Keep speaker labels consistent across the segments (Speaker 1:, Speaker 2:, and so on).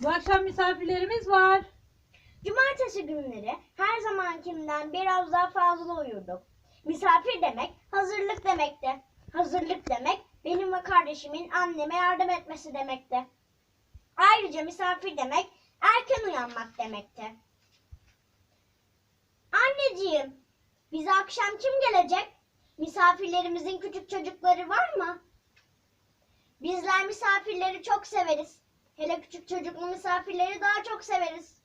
Speaker 1: Bu akşam misafirlerimiz var.
Speaker 2: Cumartesi günleri her zamankinden biraz daha fazla uyurduk. Misafir demek hazırlık demekti. Hazırlık demek benim ve kardeşimin anneme yardım etmesi demekti. Ayrıca misafir demek erken uyanmak demekti. Anneciğim, bize akşam kim gelecek? Misafirlerimizin küçük çocukları var mı? Bizler misafirleri çok severiz. Hele küçük çocuklu misafirleri daha çok severiz.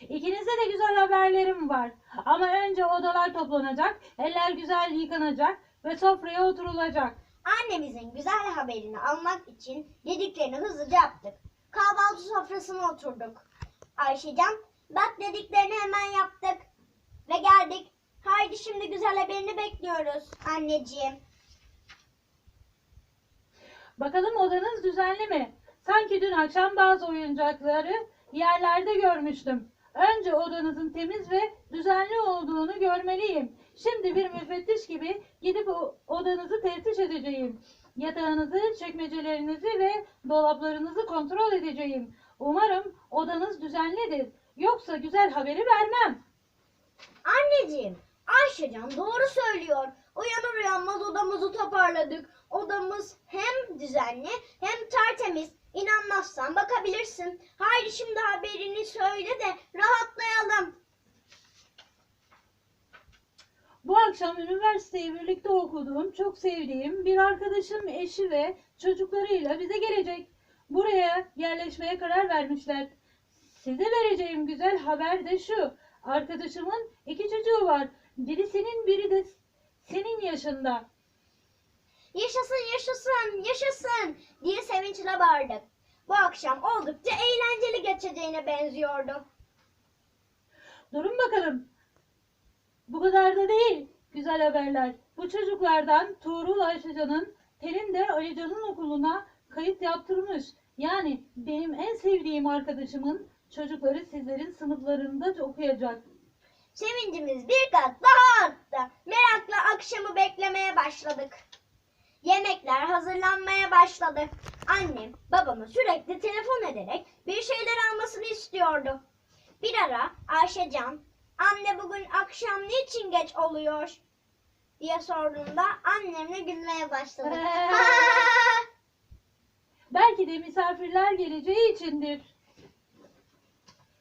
Speaker 1: İkinize de güzel haberlerim var. Ama önce odalar toplanacak, eller güzel yıkanacak ve sofraya oturulacak.
Speaker 2: Annemizin güzel haberini almak için dediklerini hızlıca yaptık. Kahvaltı sofrasına oturduk. Ayşecan, bak dediklerini hemen yaptık. Ve geldik. Haydi şimdi güzel haberini bekliyoruz anneciğim.
Speaker 1: Bakalım odanız düzenli mi? Sanki dün akşam bazı oyuncakları yerlerde görmüştüm. Önce odanızın temiz ve düzenli olduğunu görmeliyim. Şimdi bir müfettiş gibi gidip odanızı teftiş edeceğim. Yatağınızı, çekmecelerinizi ve dolaplarınızı kontrol edeceğim. Umarım odanız düzenlidir. Yoksa güzel haberi vermem.
Speaker 2: Anneciğim, Ayşecan doğru söylüyor. Uyanır uyanmaz odamızı toparladık. Odamız hem düzenli hem tertemiz. İnanmazsan bakabilirsin. Haydi şimdi haberini söyle de rahatlayalım.
Speaker 1: Bu akşam üniversiteyi birlikte okuduğum, çok sevdiğim bir arkadaşım eşi ve çocuklarıyla bize gelecek. Buraya yerleşmeye karar vermişler. Size vereceğim güzel haber de şu. Arkadaşımın iki çocuğu var. Biri senin, biri de senin yaşında.
Speaker 2: Yaşasın yaşasın yaşasın diye sevinçle bağırdık. Bu akşam oldukça eğlenceli geçeceğine benziyordu.
Speaker 1: Durun bakalım. Bu kadar da değil. Güzel haberler. Bu çocuklardan Tuğrul Ayşecan'ın Pelin de Alican'ın okuluna kayıt yaptırmış. Yani benim en sevdiğim arkadaşımın çocukları sizlerin sınıflarında okuyacak.
Speaker 2: Sevincimiz bir kat daha arttı. Beklemeye başladık. Yemekler hazırlanmaya başladı. Annem babamı sürekli telefon ederek bir şeyler almasını istiyordu. Bir ara Ayşecan, anne bugün akşam niçin geç oluyor? diye sorduğunda annemle gülmeye başladık.
Speaker 1: Belki de misafirler geleceği içindir.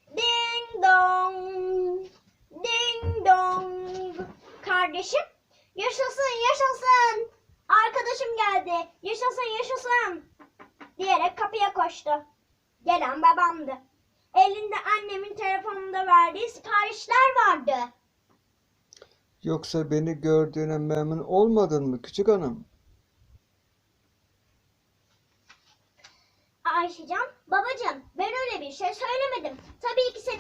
Speaker 2: Ding dong. Ding dong. Kardeşim yaşasın yaşasın. Arkadaşım geldi. Yaşasın yaşasın. Diyerek kapıya koştu. Gelen babamdı. Elinde annemin telefonunda verdiği siparişler vardı.
Speaker 3: Yoksa beni gördüğüne memnun olmadın mı küçük hanım?
Speaker 2: Ayşecan, babacığım ben öyle bir şey söylemedim. Tabii ki seni